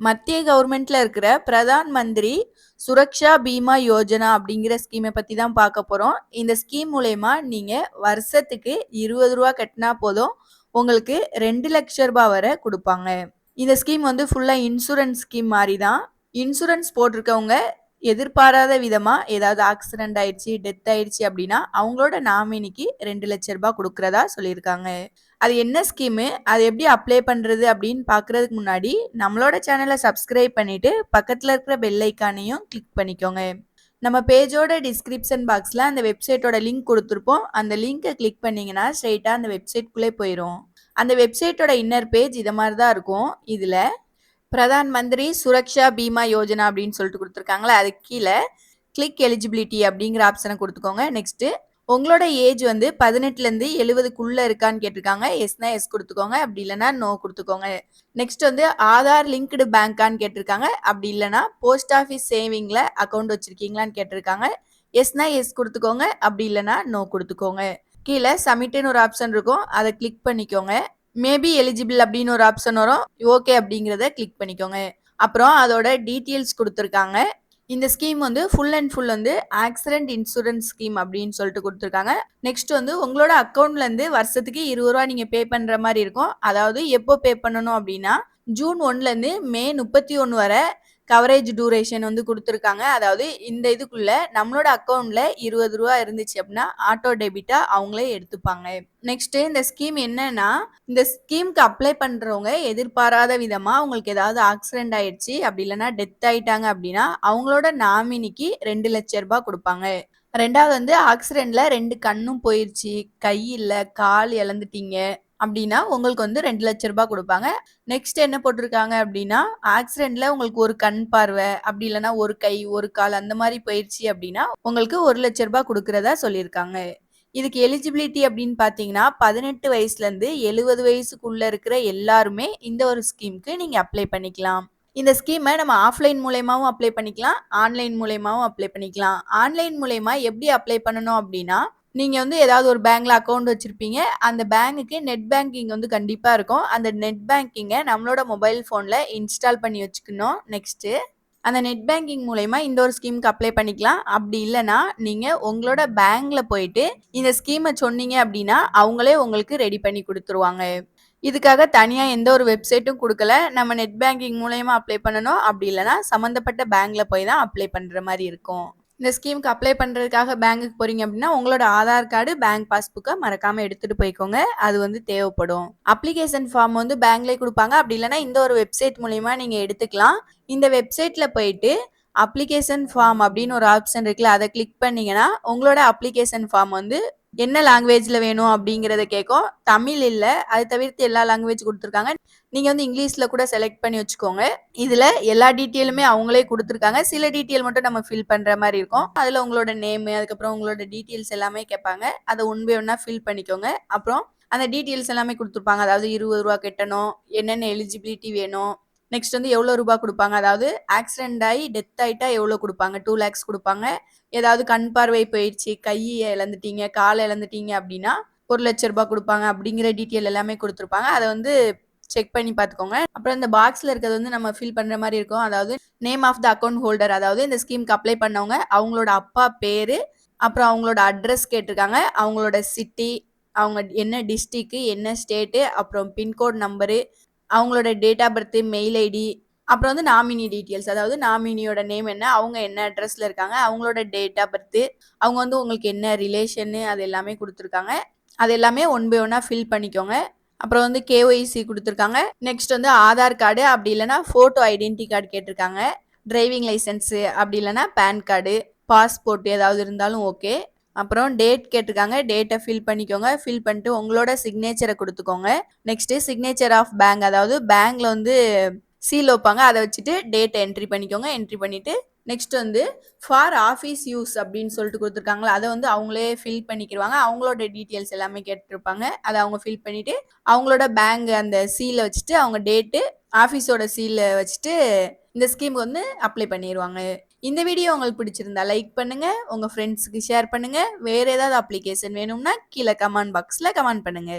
மத்திய கவர்மெண்ட்ல இருக்கிற பிரதான் மந்திரி சுரக்ஷா பீமா யோஜனா அப்படிங்கிற ஸ்கீமை பற்றி தான் பார்க்க போகிறோம் இந்த ஸ்கீம் மூலயமா நீங்கள் வருஷத்துக்கு இருபது ரூபா கட்டினா போதும் உங்களுக்கு ரெண்டு லட்ச ரூபாய் வரை கொடுப்பாங்க. இந்த ஸ்கீம் வந்து ஃபுல்லாக இன்சூரன்ஸ் ஸ்கீம் மாதிரி தான் இன்சூரன்ஸ் போட்டிருக்கவங்க எதிர்பாராத விதமாக ஏதாவது ஆக்சிடென்ட் ஆயிடுச்சு டெத் ஆயிடுச்சு அப்படின்னா அவங்களோட நாமினிக்கு ரெண்டு லட்ச ரூபாய் கொடுக்கறதா சொல்லியிருக்காங்க. அது என்ன ஸ்கீமு அது எப்படி அப்ளை பண்ணுறது அப்படின்னு பார்க்குறதுக்கு முன்னாடி நம்மளோட சேனலை சப்ஸ்கிரைப் பண்ணிவிட்டு பக்கத்தில் இருக்கிற பெல் ஐக்கானையும் கிளிக் பண்ணிக்கோங்க. நம்ம பேஜோட டிஸ்கிரிப்ஷன் பாக்ஸில் அந்த வெப்சைட்டோட லிங்க் கொடுத்துருப்போம். அந்த லிங்க்கை கிளிக் பண்ணிங்கன்னா ஸ்ட்ரெயிட்டாக அந்த வெப்சைட்குள்ளே போயிடும் அந்த வெப்சைட்டோட இன்னர் பேஜ் இதை மாதிரி தான் இருக்கும். இதில் பிரதான் மந்திரி சுரக்ஷா பீமா யோஜனா அப்படின்னு சொல்லிட்டு கொடுத்துருக்காங்களே அதுக்கு கீழே கிளிக் எலிஜிபிலிட்டி அப்படிங்கிற ஆப்ஷனை கொடுத்துக்கோங்க. நெக்ஸ்ட்டு உங்களோட ஏஜ் வந்து பதினெட்டுலேருந்து எழுபதுக்குள்ளே இருக்கான்னு கேட்டிருக்காங்க. எஸ்னா எஸ் கொடுத்துக்கோங்க. அப்படி இல்லைனா நோ கொடுத்துக்கோங்க. நெக்ஸ்ட் வந்து ஆதார் லிங்க்டு பேங்க்கான்னு கேட்டிருக்காங்க. அப்படி இல்லைனா போஸ்ட் ஆஃபீஸ் சேவிங்கில் அக்கௌண்ட் வச்சுருக்கீங்களான்னு கேட்டிருக்காங்க. எஸ்னா எஸ் கொடுத்துக்கோங்க. அப்படி இல்லைனா நோ கொடுத்துக்கோங்க. கீழே சமிட்டுன்னு ஒரு ஆப்ஷன் இருக்கும். அதை கிளிக் பண்ணிக்கோங்க. மேபி எலிஜிபிள் அப்படின்னு ஒரு ஆப்ஷன் வரும். ஓகே அப்படிங்கிறத கிளிக் பண்ணிக்கோங்க. அப்புறம் அதோட டீட்டெயில்ஸ் கொடுத்துருக்காங்க. இந்த ஸ்கீம் வந்து ஃபுல் அண்ட் ஃபுல் வந்து ஆக்சிடென்ட் இன்சூரன்ஸ் ஸ்கீம் அப்படின்னு சொல்லிட்டு கொடுத்துருக்காங்க. நெக்ஸ்ட் வந்து உங்களோட அக்கௌண்ட்லேருந்து வருஷத்துக்கு இருபது ரூபா நீங்கள் பே பண்ணுற மாதிரி இருக்கும். அதாவது எப்போ பே பண்ணணும் அப்படின்னா ஜூன் ஒன்லேருந்து மே முப்பத்தி ஒன்று வரை கவரேஜ் டூரேஷன் வந்து கொடுத்துருக்காங்க. அதாவது இந்த இதுக்குள்ள நம்மளோட அக்கௌண்ட்ல இருபது ரூபா இருந்துச்சு அப்படின்னா ஆட்டோ டெபிட்டா அவங்களே எடுத்துப்பாங்க. நெக்ஸ்ட் இந்த ஸ்கீம் என்னன்னா இந்த ஸ்கீம்க்கு அப்ளை பண்றவங்க எதிர்பாராத விதமா அவங்களுக்கு ஏதாவது ஆக்சிடென்ட் ஆயிடுச்சு அப்படி இல்லைன்னா டெத் ஆயிட்டாங்க அப்படின்னா அவங்களோட நாமினிக்கு ரெண்டு லட்ச ரூபாய் கொடுப்பாங்க. ரெண்டாவது வந்து ஆக்சிடென்ட்ல ரெண்டு கண்ணும் போயிருச்சு கை இல்லை கால் இழந்துட்டீங்க. அப்படின்னா உங்களுக்கு வந்து ரெண்டு லட்ச ரூபாய் கொடுப்பாங்க. நெக்ஸ்ட் என்ன போட்டிருக்காங்க அப்படின்னா ஆக்சிடென்ட்ல உங்களுக்கு ஒரு கண் பார்வை அப்படி இல்லைன்னா ஒரு கை ஒரு கால் அந்த மாதிரி போயிடுச்சு அப்படின்னா உங்களுக்கு ஒரு லட்ச ரூபாய் கொடுக்கறதா சொல்லியிருக்காங்க. இதுக்கு எலிஜிபிலிட்டி அப்படின்னு பார்த்தீங்கன்னா பதினெட்டு வயசுலேருந்து எழுபது வயசுக்குள்ளே இருக்கிற எல்லாருமே இந்த ஒரு ஸ்கீமுக்கு நீங்கள் அப்ளை பண்ணிக்கலாம். இந்த ஸ்கீமை நம்ம ஆஃப்லைன் மூலயமாவும் அப்ளை பண்ணிக்கலாம் ஆன்லைன் மூலயமாவும் அப்ளை பண்ணிக்கலாம். ஆன்லைன் மூலயமா எப்படி அப்ளை பண்ணணும் அப்படின்னா நீங்கள் வந்து ஏதாவது ஒரு பேங்க்கில் அக்கௌண்ட் வச்சுருப்பீங்க. அந்த பேங்க்குக்கு நெட் பேங்கிங் வந்து கண்டிப்பாக இருக்கும். அந்த நெட் பேங்கிங்கை நம்மளோட மொபைல் ஃபோனில் இன்ஸ்டால் பண்ணி வச்சுக்கணும் நெக்ஸ்ட்டு அந்த நெட் பேங்கிங் மூலயமா இந்த ஒரு ஸ்கீமுக்கு அப்ளை பண்ணிக்கலாம். அப்படி இல்லைன்னா நீங்கள் உங்களோட பேங்க்கில் போயிட்டு இந்த ஸ்கீமை சொன்னீங்க அப்படின்னா அவங்களே உங்களுக்கு ரெடி பண்ணி கொடுத்துருவாங்க. இதுக்காக தனியாக எந்த ஒரு வெப்சைட்டும் கொடுக்கல. நம்ம நெட் பேங்கிங் மூலயமா அப்ளை பண்ணணும். அப்படி இல்லைன்னா சம்மந்தப்பட்ட பேங்க்கில் போய் தான் அப்ளை பண்ணுற மாதிரி இருக்கும். இந்த ஸ்கீமுக்கு அப்ளை பண்ணுறதுக்காக பேங்க்குக்கு போகிறீங்க அப்படின்னா உங்களோட ஆதார் கார்டு பேங்க் பாஸ்புக்கை மறக்காமல் எடுத்துகிட்டு போய்க்கோங்க. அது வந்து தேவைப்படும். அப்ளிகேஷன் ஃபார்ம் வந்து பேங்க்லேயே கொடுப்பாங்க. அப்படி இல்லைன்னா இந்த ஒரு வெப்சைட் மூலிமா நீங்கள் எடுத்துக்கலாம். இந்த வெப்சைட்டில் போயிட்டு அப்ளிகேஷன் ஃபார்ம் அப்படின்னு ஒரு ஆப்ஷன் இருக்குல்ல அதை கிளிக் பண்ணிங்கன்னா உங்களோட அப்ளிகேஷன் ஃபார்ம் வந்து என்ன லாங்குவேஜில் வேணும் அப்படிங்கிறத கேட்கும். தமிழ் இல்லை அது தவிர்த்து எல்லா லாங்குவேஜ் கொடுத்துருக்காங்க. நீங்கள் வந்து இங்கிலீஷில் கூட செலக்ட் பண்ணி வச்சுக்கோங்க. இதில் எல்லா டீட்டெயிலுமே அவங்களே கொடுத்துருக்காங்க. சில டீட்டெயில் மட்டும் நம்ம ஃபில் பண்ணுற மாதிரி இருக்கும். அதில் உங்களோட நேமு அதுக்கப்புறம் உங்களோட டீட்டெயில்ஸ் எல்லாமே கேட்பாங்க. அதை ஒன்பே ஒன்றா ஃபில் பண்ணிக்கோங்க. அப்புறம் அந்த டீட்டெயில்ஸ் எல்லாமே கொடுத்துருப்பாங்க. அதாவது இருபது ரூபா கட்டணும் என்னென்ன எலிஜிபிலிட்டி வேணும் நெக்ஸ்ட் வந்து எவ்வளோ ரூபா கொடுப்பாங்க? அதாவது ஆக்சிடென்ட் ஆகி டெத் ஆகிட்டா எவ்வளோ கொடுப்பாங்க? டூ லேக்ஸ் கொடுப்பாங்க. ஏதாவது கண் பார்வை போயிடுச்சு கையை இழந்துட்டீங்க காலை இழந்துட்டீங்க அப்படின்னா ஒரு லட்ச ரூபாய் கொடுப்பாங்க அப்படிங்கிற டீட்டெயில் எல்லாமே கொடுத்துருப்பாங்க. அதை வந்து செக் பண்ணி பார்த்துக்கோங்க. அப்புறம் இந்த பாக்ஸில் இருக்கிறது வந்து நம்ம ஃபில் பண்ணுற மாதிரி இருக்கும். அதாவது name of the account holder அதாவது இந்த ஸ்கீமுக்கு அப்ளை பண்ணவங்க அவங்களோட அப்பா பேர் அப்புறம் அவங்களோட அட்ரஸ் கேட்டிருக்காங்க. அவங்களோட சிட்டி அவங்க என்ன டிஸ்ட்ரிக்கு என்ன ஸ்டேட்டு அப்புறம் பின்கோட் நம்பரு அவங்களோட date of birth mail ID அப்புறம் வந்து நாமினி டீட்டெயில்ஸ் அதாவது நாமினியோட நேம் என்ன அவங்க என்ன அட்ரஸில் இருக்காங்க அவங்களோட டேட் ஆஃப் பர்த்து அவங்க வந்து உங்களுக்கு என்ன ரிலேஷன்னு அது எல்லாமே கொடுத்துருக்காங்க. அது எல்லாமே ஒன் பை ஒன்னாக ஃபில் பண்ணிக்கோங்க. அப்புறம் வந்து கேஒய்சி கொடுத்துருக்காங்க. நெக்ஸ்ட் வந்து ஆதார் கார்டு அப்படி இல்லைனா ஃபோட்டோ ஐடென்டி கார்டு கேட்டிருக்காங்க. டிரைவிங் லைசன்ஸு அப்படி இல்லைனா பேன் கார்டு பாஸ்போர்ட் ஏதாவது இருந்தாலும் ஓகே அப்புறம் டேட் கேட்டிருக்காங்க. டேட்டை ஃபில் பண்ணிக்கோங்க. ஃபில் பண்ணிட்டு உங்களோட சிக்னேச்சரை கொடுத்துக்கோங்க. நெக்ஸ்ட்டு சிக்னேச்சர் ஆஃப் பேங்க் அதாவது பேங்க்கில் வந்து சீல் வைப்பாங்க. அதை வச்சுட்டு டேட்டை என்ட்ரி பண்ணிக்கோங்க. என்ட்ரி பண்ணிவிட்டு நெக்ஸ்ட் வந்து ஃபார் ஆஃபீஸ் யூஸ் அப்படின்னு சொல்லிட்டு கொடுத்துருக்காங்களா அதை வந்து அவங்களே ஃபில் பண்ணிக்கிடுவாங்க அவங்களோட டீட்டெயில்ஸ் எல்லாமே கேட்டிருப்பாங்க. அதை அவங்க ஃபில் பண்ணிவிட்டு அவங்களோட பேங்க் அந்த சீலை வச்சுட்டு அவங்க டேட்டு ஆஃபீஸோட சீலை வச்சுட்டு இந்த ஸ்கீமுக்கு வந்து அப்ளை பண்ணிடுவாங்க இந்த வீடியோ உங்களுக்கு பிடிச்சிருந்தா லைக் பண்ணுங்க உங்க ஃப்ரெண்ட்ஸுக்கு ஷேர் பண்ணுங்க. வேற ஏதாவது அப்ளிகேஷன் வேணும்னா கீழே கமெண்ட் பாக்ஸ்ல கமெண்ட் பண்ணுங்க.